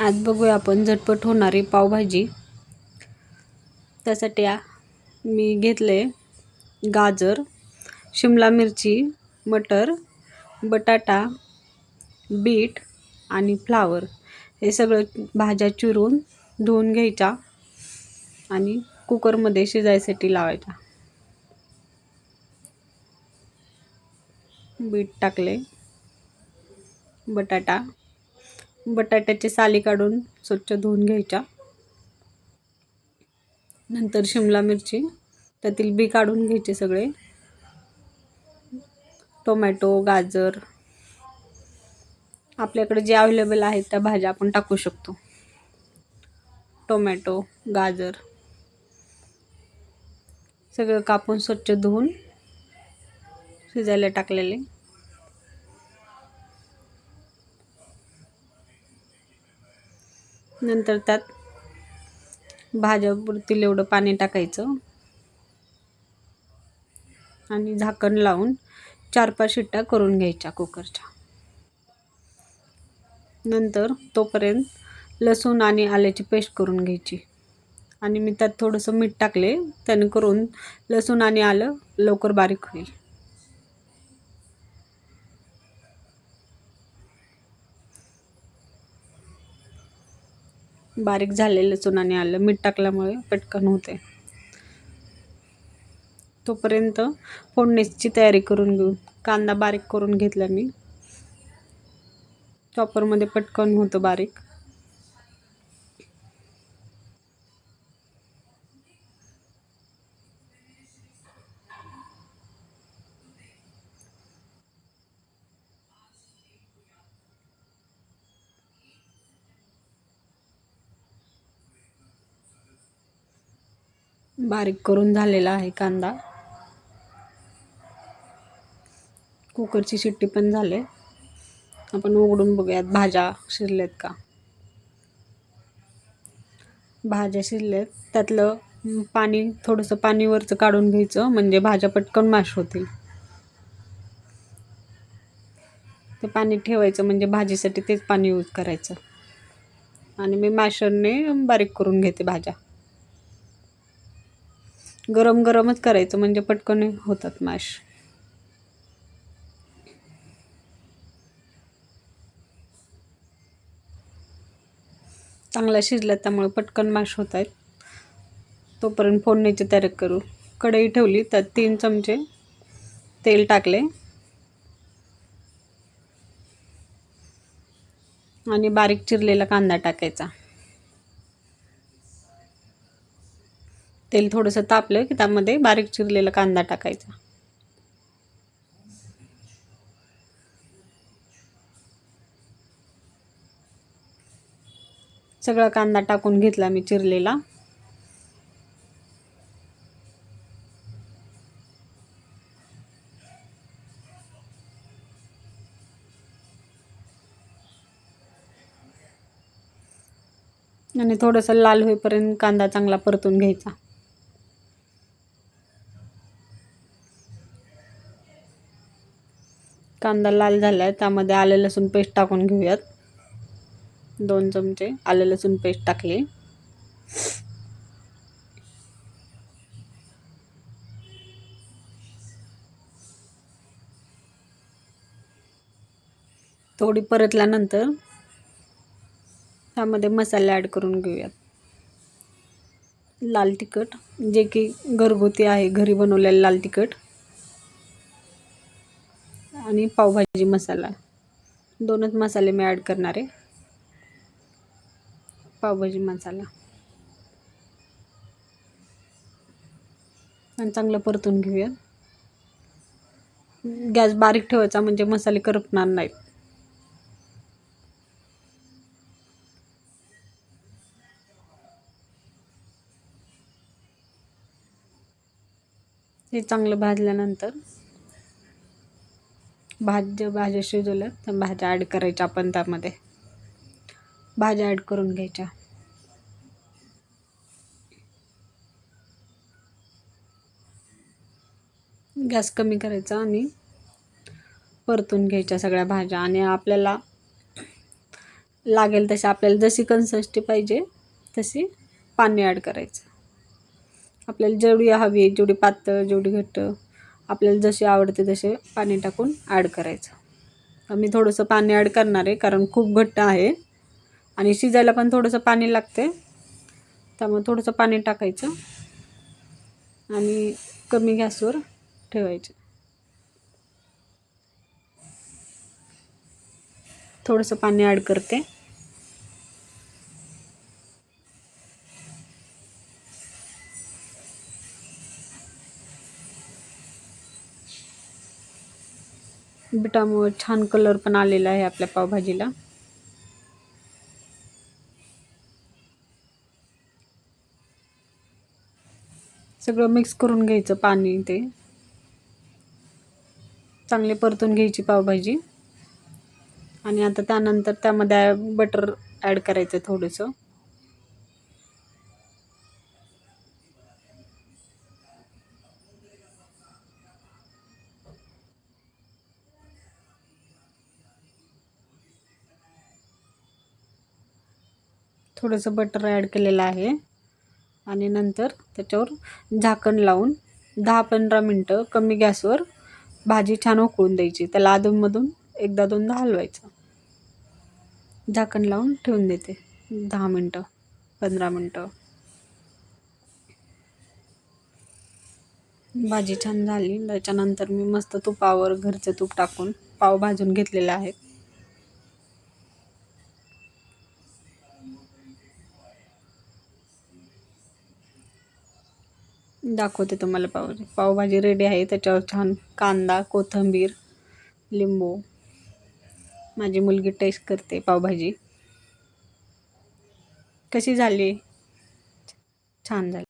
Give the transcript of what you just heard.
आज बघूया आपण झटपट होणारी पावभाजी. त्यासाठी मी घेतले गाजर शिमला मिरची मटर बटाटा बीट आणि फ्लावर. हे सगळं भाज्या चिरून धुवून घ्यायच्या आणि कुकरमध्ये शिजायसाठी लावायच्या. बीट टाकले बटाटा बटाट्याची साली काढून स्वच्छ धुवून घ्यायच्या. नंतर शिमला मिरची त्यातील बी काढून घ्यायचे सगळे. टोमॅटो गाजर. आपल्याकडे जे अवेलेबल आहेत त्या भाज्या आपण टाकू शकतो. टोमॅटो गाजर. सगळं कापून स्वच्छ धुवून शिजायला टाकलेले. नंतर त्यात भाज्यापुरतील एवढं पाणी टाकायचं. आणि झाकण लावून चार पाच शिट्ट्या करून घ्यायच्या कुकरच्या. नंतर तोपर्यंत लसूण आणि आल्याची पेस्ट करून घ्यायची. आणि मी त्यात थोडंसं मीठ टाकले त्याने करून लसूण आणि आलं लवकर बारीक होईल. बारीक झालेलं चुनाने आलं. मीठ टाकल्यामुळे पटकन होते तोपर्यंत फोडणीची तयारी करून घेऊ. कांदा बारीक करून घेतला मी. चॉपरमध्ये पटकन होतं बारीक. बारीक करून झालेला आहे कांदा. कुकरची शिट्टी पण झाले. आपण उघडून बघूयात भाज्या शिरल्यात का? भाज्या शिरल्यात. त्यातलं पाणी थोडंसं पाणीवरचं काढून घ्यायचं म्हणजे भाज्या पटकन माश होतील. ते पाणी ठेवायचं म्हणजे भाजीसाठी तेच पाणी यूज करायचं. आणि मी मॅशरने बारीक करून घेते भाज्या. गरम गरमच करायचं म्हणजे पटकन होतात माश चांगला शिजला त्यामुळे पटकन माश होत आहेत. तोपर्यंत फोडणीची तयारी करू. कढई ठेवली त्यात तीन चमचे तेल टाकले. आणि बारीक चिरलेला कांदा टाकायचा. तेल थोडंसं तापलं की त्यामध्ये बारीक चिरलेला कांदा टाकायचा. सगळा कांदा टाकून घेतला मी चिरलेला. आणि थोडंसं लाल होईपर्यंत कांदा चांगला परतून घ्यायचा. कांदा लाल झाला आहे त्यामध्ये आले लसूण पेस्ट टाकून घेऊयात. दोन चमचे आले लसूण पेस्ट टाकले. थोडी परतल्यानंतर त्यामध्ये मसाले ॲड करून घेऊयात. लाल तिखट जे की घरगुती आहे घरी बनवलेलं लाल तिखट. आणि पावभाजी मसाला. दोनच मसाले मी ॲड करणार आहे. पावभाजी मसाला. आणि चांगलं परतून घेऊया. गॅस बारीक ठेवायचा म्हणजे मसाले करपणार नाहीत. हे चांगलं भाजल्यानंतर भाज्या भाज्या शिजवल्या. तर भाज्या ॲड करायच्या आपण त्यामध्ये. भाज्या ॲड करून घ्यायच्या. गॅस कमी करायचा आणि परतून घ्यायच्या सगळ्या भाज्या. आणि आपल्याला लागेल तशी आपल्याला जशी कन्सिस्टी पाहिजे तशी पाणी ॲड करायचं. आपल्याला जेवढी हवी आहे जेवढी पातळ जेवढी घट्ट आपल्याला जशी आवडते तसे पाणी टाकून ॲड करायचं. मी थोडंसं पाणी ॲड करणार आहे कारण खूप घट्ट आहे. आणि शिजायला पण थोडंसं पाणी लागते त्यामुळे थोडंसं पाणी टाकायचं. आणि कमी गॅसवर ठेवायचं. थोडंसं पाणी ॲड करते. बिटामुळे छान कलर पण आलेला आहे आपल्या पावभाजीला. सगळं मिक्स करून घ्यायचं पाणी ते. चांगले परतून घ्यायची पावभाजी. आणि आता त्यानंतर त्यामध्ये बटर ॲड करायचं थोडंसं. थोडंसं बटर ॲड केलेलं आहे. आणि नंतर त्याच्यावर झाकण लावून दहा पंधरा मिनटं कमी गॅसवर भाजी छान उकळून द्यायची. त्याला अधूनमधून एकदा दोनदा हलवायचं. झाकण लावून ठेवून देते. दहा मिनटं पंधरा मिनटं. भाजी छान झाली. त्याच्यानंतर मी मस्त तुपावर घरचं तूप टाकून पाव भाजून घेतलेलं आहे. दाखवते तुम्हाला पावभाजी पावभाजी रेडी आहे. त्याच्यावर छान कांदा कोथिंबीर लिंबू. माझी मुलगी टेस्ट करते पावभाजी. कशी झाली? छान झाली.